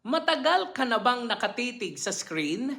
Matagal ka na bang nakatitig sa screen?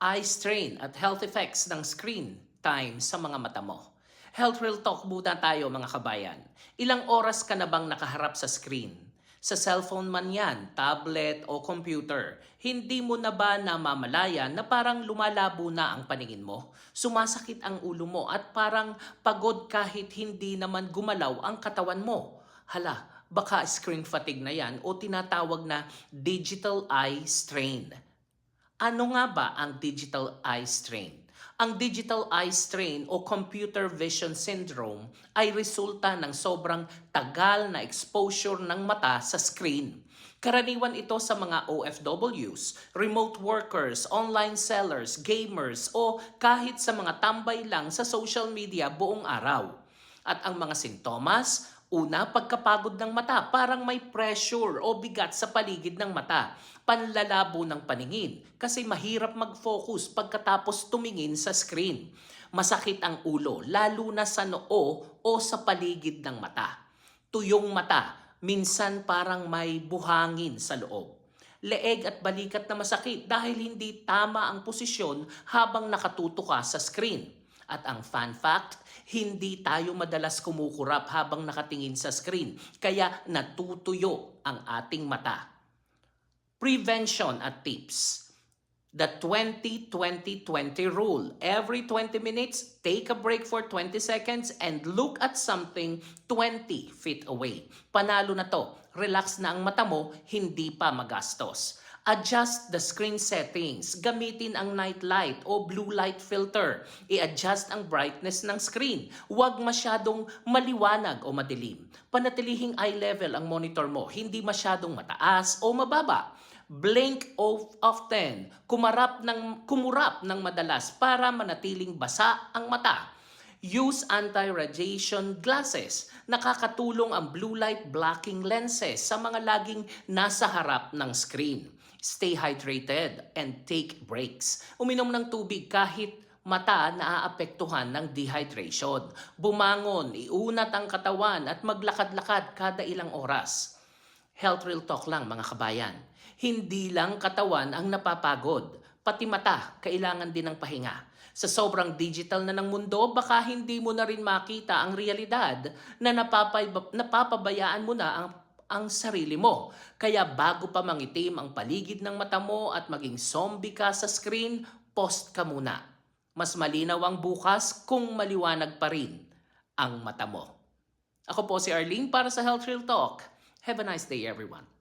Eye strain at health effects ng screen time sa mga mata mo. Health Real Talk muna tayo mga kabayan. Ilang oras ka na bang nakaharap sa screen? Sa cellphone man yan, tablet o computer, hindi mo na ba namamalayan na parang lumalabo na ang paningin mo? Sumasakit ang ulo mo at parang pagod kahit hindi naman gumalaw ang katawan mo. Hala, baka screen fatigue na yan o tinatawag na digital eye strain. Ano nga ba ang digital eye strain? Ang digital eye strain o computer vision syndrome ay resulta ng sobrang tagal na exposure ng mata sa screen. Karaniwan ito sa mga OFWs, remote workers, online sellers, gamers o kahit sa mga tambay lang sa social media buong araw. At ang mga sintomas, una pagkapagod ng mata, parang may pressure o bigat sa paligid ng mata. Panlalabo ng paningin kasi mahirap mag-focus pagkatapos tumingin sa screen. Masakit ang ulo, lalo na sa noo o sa paligid ng mata. Tuyong mata, minsan parang may buhangin sa loob. Leeg at balikat na masakit dahil hindi tama ang posisyon habang nakatuto ka sa screen. At ang fun fact, hindi tayo madalas kumukurap habang nakatingin sa screen, kaya natutuyo ang ating mata. Prevention at tips. The 20-20-20 rule. Every 20 minutes, take a break for 20 seconds and look at something 20 feet away. Panalo na to. Relax na ang mata mo, hindi pa magastos. Adjust the screen settings. Gamitin ang night light o blue light filter. I-adjust ang brightness ng screen. Huwag masyadong maliwanag o madilim. Panatilihing eye level ang monitor mo, hindi masyadong mataas o mababa. Blink off often. Kumarap ng, kumurap ng madalas para manatiling basa ang mata. Use anti-radiation glasses. Nakakatulong ang blue light blocking lenses sa mga laging nasa harap ng screen. Stay hydrated and take breaks. Uminom ng tubig kahit mata naaapektuhan ng dehydration. Bumangon, iunat ang katawan at maglakad-lakad kada ilang oras. Health Real Talk lang mga kabayan. Hindi lang katawan ang napapagod, pati mata kailangan din ng pahinga. Sa sobrang digital na ng mundo, baka hindi mo na rin makita ang realidad na napapay, napapabayaan mo na ang, ang sarili mo. Kaya bago pa mangitim ang paligid ng mata mo at maging zombie ka sa screen, post ka muna. Mas malinaw ang bukas kung maliwanag pa rin ang mata mo. Ako po si Arlene para sa Health Real Talk. Have a nice day everyone.